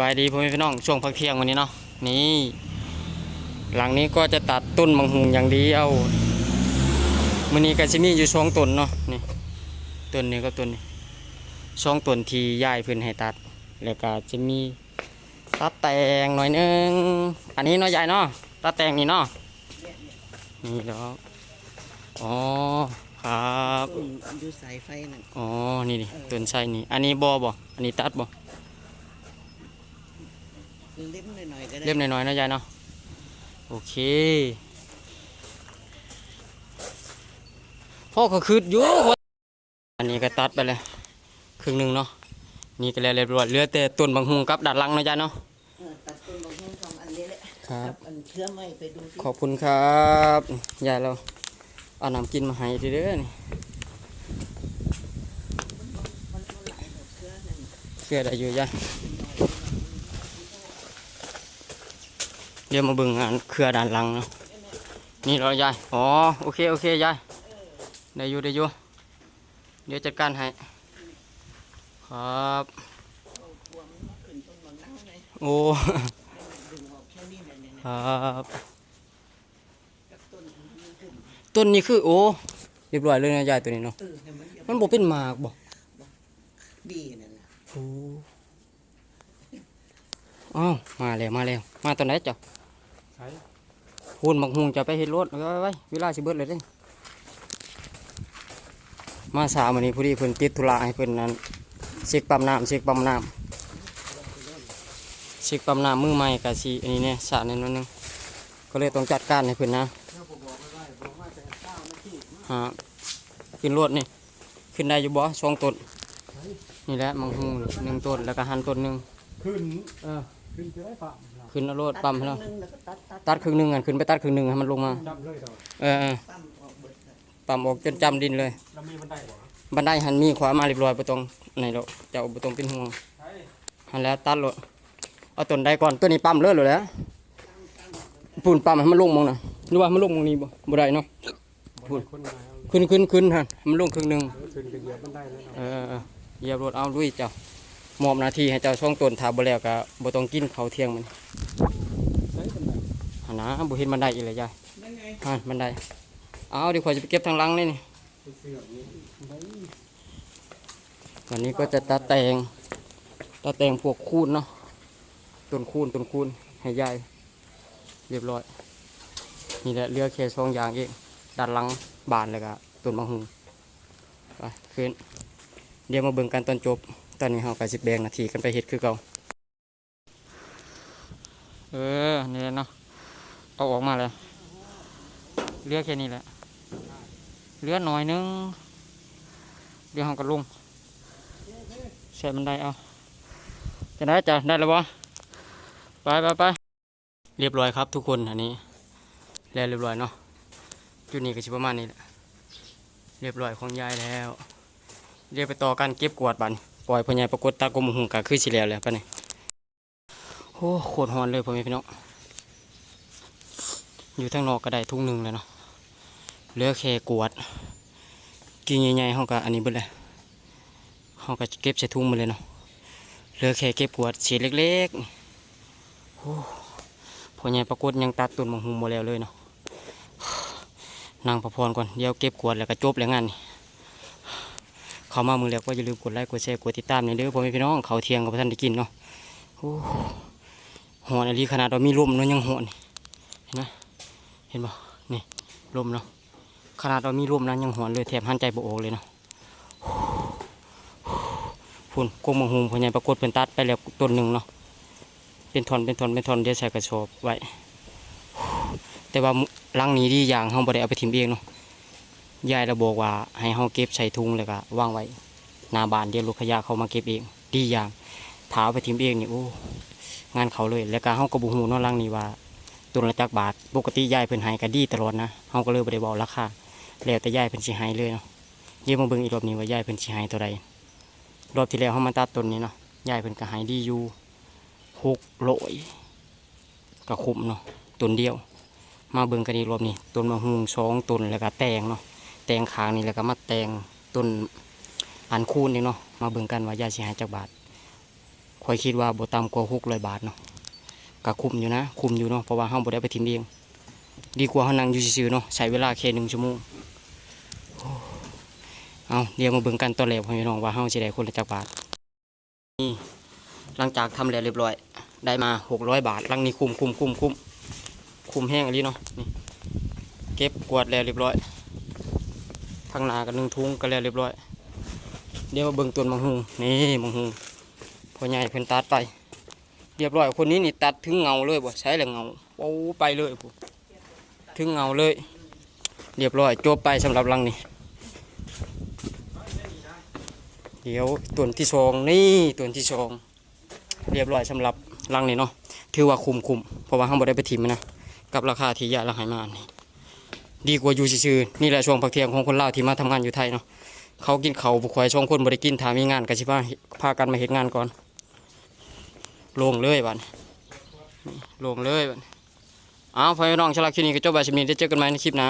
บายดีพ่อแม่พี่น้องช่วงพักเที่ยงวันนี้เนาะนี่ หลังนี้ก็จะตัดต้นมังหุงอย่างดีเอามื่อนี้ก็จะมีอยู่สองต้นเนาะนี่ต้นนี้ก็ต้นนี้สองต้นที่ย้ายเพิ่นให้ตัด แล้วก็จะมีตัดแต่งหน่อยนึงอันนี้เนาะยายเนาะตัดแต่งนี่เนาะนี่แล้วอ๋อครับต้นดูสายไฟนั่นอ๋อนี่ดิต้นไทรนี่อันนี้บอบ่อันนี้ตัดบ่ เล็มหน่อยๆก็ได้เล่มน้อยๆนะยายเนาะโอเค พ่อก็คืดอยู่อันนี้ก็ตัดไปเลยครึ่งหนึ่งเนาะนี่ก็แล้วเรียบร้อยเหลือแต่ต้นบางหุงกับดัดหลังนะยายเนาะเออตัดต้นบางคนทำอันนี้แหละครับ อันเชื่อไม่ไปดูสิขอบคุณครับยายเราเอาน้ำกินมาให้เด้อนี่มันมันหลายดอกเชื่อนั่นเชื่อได้อยู่ยาย เดี๋ยวมาเบิ่งงานเครือด้านหลังเนาะนี่เหรอยายอ๋อโอเคโอเคยายได้อยู่ได้อยู่เดี๋ยวจัดการให้ครับเอาพวงมาขึ้นต้นบางน้ำเลยโอ้ดึงออกแค่นี้เลยเนี่ยครับกับต้นนี้ขึ้นต้นนี้คือโอ้เรียบร้อยเลยนะยายตัวนี้เนาะเออให้มันยังมันบ่เป็นหมากบ่ดีนั่นน่ะโอ้อ้าวมาแล้วมาแล้วมาตอนไหนจ้ะใช้ พูนบักฮุงจะไปเฮ็ดรถไว้ไว้ไว้เวลาสิเบิดเลยเด้มาสามวันนี้พอดีเพิ่นติดธุระให้เพิ่นนั้นเช็คปั๊มน้ำเช็คปั๊มน้ำเช็คปั๊มน้ำมือใหม่กะสิอันนี้เนี่ยสระนิดนึงก็เลยต้องจัดการให้เพิ่นนะถ้าผมบอกไม่ได้บอกว่าจะเก้านาทีฮะขึ้นรถนี่ขึ้นได้อยู่บ่สองต้นนี่แหละมังฮูหนึ่งต้นแล้วก็หันต้นหนึ่งขึ้นเออ ขึ้นจะได้ปะขึ้นเอารถปั๊มให้เราตัดครึ่งนึงแล้วก็ตัดตัดตัดครึ่งหนึ่งกันขึ้นไปตัดครึ่งหนึ่งให้มันลงมาดับเลยเถอะเออเออปั๊มออกเบิดเลยปั๊มออกจนจำดินเลยแล้วมีบันไดบ่บันไดหันมีขวามาเรียบร้อยบ่ต้องไหนหรอกเจ้าบ่ต้องเป็นห่วงใช่หันแล้วตัดรถเอาต้นใดก่อนตัวนี้ปั๊มเลยเลยแหล้วปูนปั๊มให้มันลงมองน่ะหรือว่ามันลงมองนี้บ่บ่ได้เนาะพูดคนมาเอาขึ้นขึ้นขึ้นฮะให้มันลงครึ่งหนึ่งเดี๋ยวขึ้นไปเหยียบบันไดแล้วเนาะเออเออเหยียบรถเอาลุยเจ้า มอบหน้าที่ให้เจ้าช่องต้นถ้าบ่แล้วก็บ่ต้องกินข้าวเที่ยงมันใช้บันไดหันนะบ่เห็นบันไดอีกเลยยายนั่นไงหันบันไดเอาเดี๋ยวข่อยจะไปเก็บทางหลังนี่นี่ไปเสือกนี่บันไดวันนี้ก็จะตัดแต่งตัดแต่งพวกคูนเนาะต้นคูนต้นคูนให้ยายเรียบร้อยนี่แหละเรือแค่สองอย่างเองด้านหลังบานเลยก็ต้นมะฮุงไปขึ้นเดี๋ยวมาเบิ่งกันตอนจบ ตอนนี้เราก็สิบแบงนาทีกันไปเฮ็ดคือเก่าเออนี่แหละเนาะเอาออกมาเลยเรือแค่นี้แหละเรือหน่อยนึงเดี๋ยวเราก็ลงใส่มันได้เอาจะได้จ้ะได้แล้วบ่ไปไปไปเรียบร้อยครับทุกคนอันนี้แล้วเรียบร้อยเนาะจุดนี้ก็ชิประมาณนี้แหละเรียบร้อยของยายแล้วเดี๋ยวไปต่อการเก็บกวาดบัดน ปล่อยพ่อใหญ่ปรากฏตากลมหงกะคือสิแล้วแล้วปะนี่ยโอ้โคตรฮอนเลยพ่อแม่พี่น้องอยู่ทางนอกก็ได้ทุ่งหนึ่งแล้วเนาะเหลือแค่กวดกิ่งใหญ่ๆเขาก็อันนี้เบิดเลยเขาก็เก็บใส่ถุงมาเลยเนาะเหลือแค่เก็บกวดเศษเล็กๆโอ้พอใหญ่ปรากฏยังตัดต้นมังหุงมาแล้วเลยเนาะนั่งพักผ่อนก่อนเดี๋ยวเก็บกวดแล้วก็จบแล้วงานนี่ เข้ามามือแล้วก็อย่าลืมกดไลค์กดแชร์กดติดตามในเด้อพ่อแม่พี่น้องเขาเที่ยงกับท่านได้กินเนาะโอ้หอนอะไรขนาดเรามีลมเนาะยังหอนเห็นไหมเห็นบ่นี่ลมเนาะขนาดเรามีลมนะยังหอนเลยแถบหันใจบ่ออกเลยเนาะพุ่นกงมังหุงพอใหญปรากฏเป็นตัดไปแล้วต้นหนึ่งเนาะเป็นทอนเป็นทอนเป็นทอนเดี๋ยวใส่กระสอบไว้แต่ว่าลังนี้ดีอย่างเฮาบ่ได้เอาไปถิ่มเองเนาะ ยายเราบอกว่าให้เฮาเก็บใส่ถุงแล้วก็วางไว้หน้าบ้านเดี๋ยวลูกขยะเขามาเก็บเองดีอย่างถาเอาไปถิ่มเองนี่โอ้งานเขาเลยแล้วก็เฮาก็บ่ฮู้เนาะลังนี้ว่าต้นละจักบาทปกติยายเพิ่นให้ก็ดีตลอดนะเฮาก็เลยบ่ได้บอกราคาแล้วแต่ยายเพิ่นสิให้เลยเนาะยวมาเบิ่งอีกรอบนี้ว่ายายเพิ่นสิให้เท่าใดรอบที่แล้วเขามาตัดต้นนี้เนาะยายเพิ่นก็ใหายดีอยู่หกโลยก็คุ้มเนาะต้นเดียว มาเบิ่งกันอีกรอบนี้ต้นมะฮุงสองต้นแล้วก็แตงเนาะ แตงขางนี่แล้วก็มาแตงต้นอันคูนนี่เนาะมาเบิ่งกันว่ายายสิหายจากบาทข่อยคิดว่าบ่ต่ำกว่า600บาทเนาะก็คุ้มอยู่นะคุ้มอยู่เนาะเพราะว่าเฮาบ่ได้ไปทิมเองดีกว่าเฮานั่งอยู่ซื่อเนาะใช้เวลาแค่หนึ่งชั่วโมงเอาเดี๋ยวมาเบิ่งกันตอนแรกพ่อพี่น้องว่าเฮาสิได้คนละจักบาทนี่หลังจากทำแล้วเรียบร้อย ได้มา600บาทลังนี้คุ้มคุ้มคุ้มคุ้มคุ้มแห้งอันนี้เนาะนี่เก็บกวาดแล้วเรียบร้อย ทางหนากันหนึ่งทุงก็แล้วเรียบร้อย เดี๋ยวมาเบิ่งต้นมังหุงนี่มังหุงพอใหญ่เพิ่นตัดไป เรียบร้อยคนนี้นี่ตัดถึงเงาเลยบ่ใช้แล้วเงาโอ้ไปเลยปุ๊ถึงเงาเลย เรียบร้อยจบไปสำหรับลังนี้เดี๋ยวต้นที่สองนี่ต้นที่สองเรียบร้อยสำหรับลังนี้เนาะถือว่าคุ้มคุ้มเพราะว่าห้างบ่ได้ไปถิ่มนะ กับราคาที่ยาละหายมานี่ ดีกว่าอยู่ซื่อๆนี่แหละช่วงพักเที่ยงของคนลาวที่มาทำงานอยู่ไทยเนาะเขากินเขาบุกควายช่องคนบริกินถามีงานกันสิพาพากันมาเห็นงานก่อนลงเลยบัดนี้นี่ลงเลยบันอ้าวพ่อน้องชลาคลิปนี้ก็จบไปสำนี้ได้เจอกันไหมในคลิปหน้า